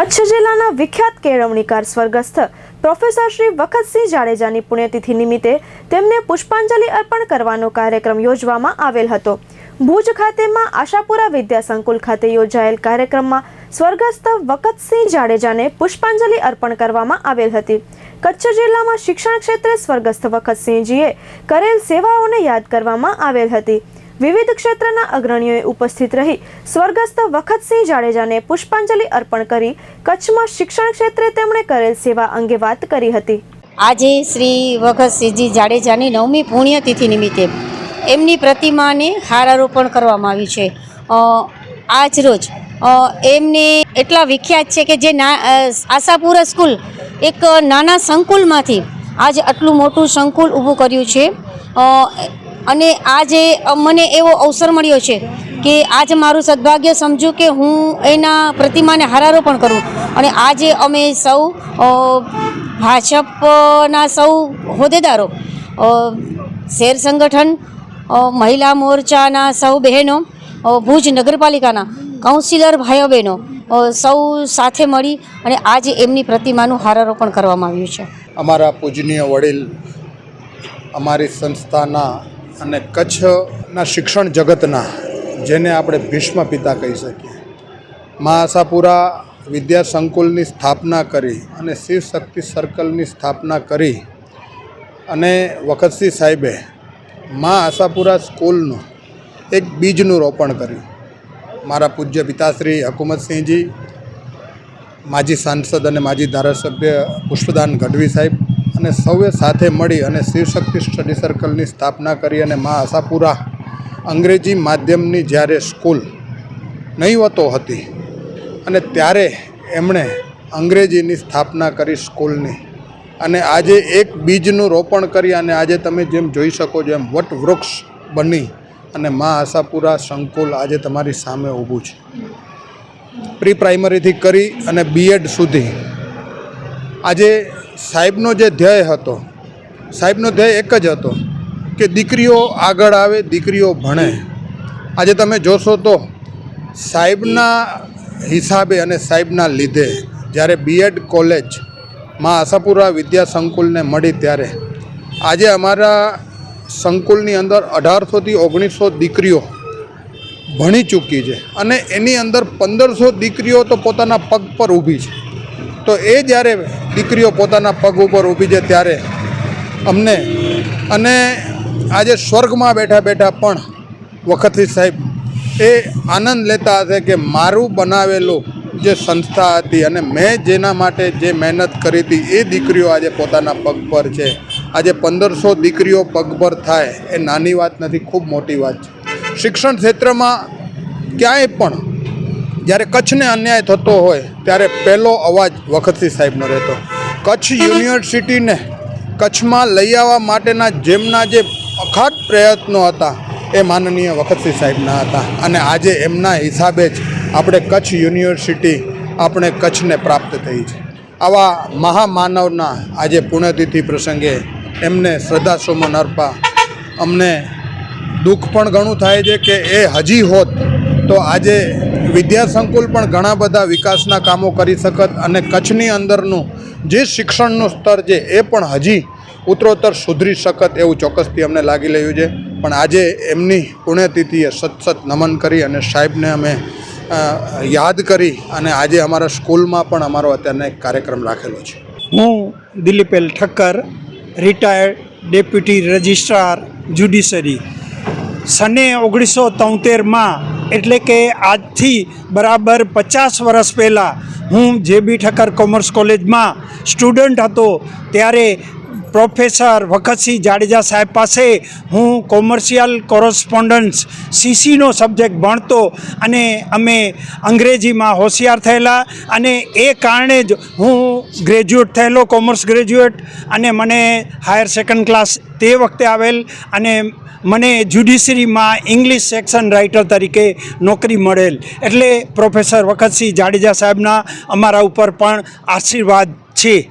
કચ્છ જિલ્લાના વિખ્યાત કેળવણીકાર સ્વર્ગસ્થ પ્રોફેસર શ્રી વખતસિંહ જાડેજાની પુણ્યતિથિ નિમિત્તે તેમને પુષ્પાંજલિ અર્પણ કરવાનો કાર્યક્રમ યોજવામાં આવેલ હતો. ભુજ ખાતેમાં આશાપુરા વિદ્યા સંકુલ ખાતે યોજાયેલ કાર્યક્રમમાં સ્વર્ગસ્થ વખતસિંહ જાડેજાને પુષ્પાંજલિ અર્પણ કરવામાં આવેલ હતી. કચ્છ જિલ્લામાં શિક્ષણ ક્ષેત્રે સ્વર્ગસ્થ વખતસિંહજીએ કરેલ સેવાઓને યાદ કરવામાં આવેલ હતી. વિવિધ ક્ષેત્રના અગ્રણીઓએ ઉપસ્થિત રહી સ્વર્ગસ્થ વખતસિંહ જાડેજાને પુષ્પાંજલિ અર્પણ કરી કચ્છમાં શિક્ષણ ક્ષેત્રે તેમણે કરેલ સેવા અંગે વાત કરી હતી. આજે શ્રી વખતસિંહજી જાડેજાની નવમી પુણ્યતિથિ નિમિત્તે એમની પ્રતિમાને હારારોપણ કરવામાં આવ્યું છે. આજ રોજ એમને એટલા વિખ્યાત છે કે જે ના આશાપુરા સ્કૂલ એક નાના સંકુલમાંથી આજે આટલું મોટું સંકુલ ઊભું કર્યું છે. અને આજે મને એવો અવસર મળ્યો છે કે આજે મારું સદભાગ્ય સમજુ કે હું એના પ્રતિમાને હારારોપણ કરું. અને આજે અમે સૌ ભાજપના સૌ હોદ્દેદારો શેર સંગઠન મહિલા મોરચાના સૌ બહેનો ભુજ નગરપાલિકાના કાઉન્સિલર ભાઈઓ બહેનો સૌ સાથે મળી અને આજે એમની પ્રતિમાનું હારારોપણ કરવામાં આવ્યું છે. અમારા પૂજનીય વડીલ, અમારી સંસ્થાના અને કચ્છના શિક્ષણ જગતના, જેને આપણે ભીષ્મ પિતા કહી શકીએ. મા આશાપુરા વિદ્યા સંકુલની સ્થાપના કરી અને શિવ શક્તિ સર્કલની સ્થાપના કરી અને વખતસિંહ સાહેબે મા આશાપુરા સ્કૂલનું એક બીજનું રોપણ કર્યું. મારા પૂજ્ય પિતાશ્રી હકુમતસિંહજી, માજી સાંસદ અને માજી ધારાસભ્ય પુષ્પદાન ગઢવી સાહેબ અને સૌએ સાથે મળી અને શિવશક્તિ સ્ટડી સર્કલની સ્થાપના કરી અને મા આશાપુરા અંગ્રેજી માધ્યમની જ્યારે સ્કૂલ નહીવતો હતી અને ત્યારે એમણે અંગ્રેજીની સ્થાપના કરી સ્કૂલની. અને આજે એક બીજનું રોપણ કરી અને આજે તમે જેમ જોઈ શકો છો એમ વટવૃક્ષ બની અને મા આશાપુરા સંકુલ આજે તમારી સામે ઊભું છે. પ્રી પ્રાઇમરીથી કરી અને બીએડ સુધી. આજે સાહેબનો જે ધ્યેય હતો, સાહેબનો ધ્યેય એક જ હતો કે દીકરીઓ આગળ આવે, દીકરીઓ ભણે. આજે તમે જોશો તો સાહેબના હિસાબે અને સાહેબના લીધે જ્યારે બીએડ કોલેજમાં આશાપુરા વિદ્યા સંકુલને મળી ત્યારે આજે અમારા સંકુલની અંદર અઢારસોથી ઓગણીસો દીકરીઓ ભણી ચૂકી છે અને એની અંદર પંદરસો દીકરીઓ તો પોતાના પગ પર ઊભી છે. તો એ જ્યારે દીકરીઓ પોતાના પગ ઉપર ઊભી છે ત્યારે અમને અને આજે સ્વર્ગમાં બેઠા બેઠા પણ વખતથી સાહેબ એ આનંદ લેતા હશે કે મારું બનાવેલું જે સંસ્થા હતી અને મેં જેના માટે જે મહેનત કરી હતી એ દીકરીઓ આજે પોતાના પગ પર છે. આજે પંદરસો દીકરીઓ પગ પર થાય એ નાની વાત નથી, ખૂબ મોટી વાત છે. શિક્ષણ ક્ષેત્રમાં ક્યાંય પણ જ્યારે કચ્છને અન્યાય થતો હોય, ત્યારે પહેલો અવાજ વખતસિંહ સાહેબનો રહેતો. કચ્છ યુનિવર્સિટીને કચ્છમાં લઈ આવવા માટેના જેમના જે અખાટ પ્રયત્નો હતા, એ માનનીય વખતસિંહ સાહેબના હતા. અને આજે એમના હિસાબે જ આપણે કચ્છ યુનિવર્સિટી આપણે કચ્છને પ્રાપ્ત થઈ છે. આવા મહામાનવના આજે પુણ્યતિથિ પ્રસંગે એમને શ્રદ્ધાસુમન અર્પા અમને દુઃખ પણ ઘણું થાય છે કે એ હજી હોત, તો આજે વિદ્યા સંકુલ પણ ઘણા બધા વિકાસના કામો કરી શકત અને કચ્છની અંદરનું જે શિક્ષણનું સ્તર છે એ પણ હજી ઉત્તરોત્તર સુધરી શકત એવું ચોક્કસથી અમને લાગી રહ્યું છે. પણ આજે એમની પુણ્યતિથિએ સત સત નમન કરી અને સાહેબને અમે યાદ કરી અને આજે અમારા સ્કૂલમાં પણ અમારો અત્યારનો એક કાર્યક્રમ રાખેલો છે. હું Dilip L Thakkar retired deputy registrar judiciary સને ઓગણીસો તોતેરમાં એટલે કે આજથી બરાબર પચાસ વર્ષ પહેલાં હું જે બી ઠક્કર કોમર્સ કોલેજમાં સ્ટુડન્ટ હતો, ત્યારે પ્રોફેસર વખતસિંહ જાડેજા સાહેબ પાસે હું કોમર્શિયલ કોરસ્પોન્ડન્સ સીસીનો સબ્જેક્ટ ભણતો અને અમે અંગ્રેજીમાં હોશિયાર થયેલા અને એ કારણે જ હું ગ્રેજ્યુએટ થયેલો, કોમર્સ ગ્રેજ્યુએટ અને મને હાયર સેકન્ડ ક્લાસ તે વખતે આવેલ અને મને જ્યુડિશરીમાં ઇંગ્લિશ સેક્શન રાઇટર તરીકે નોકરી મળેલ. એટલે પ્રોફેસર વખતસિંહ જાડેજા સાહેબના અમારા ઉપર પણ આશીર્વાદ છે.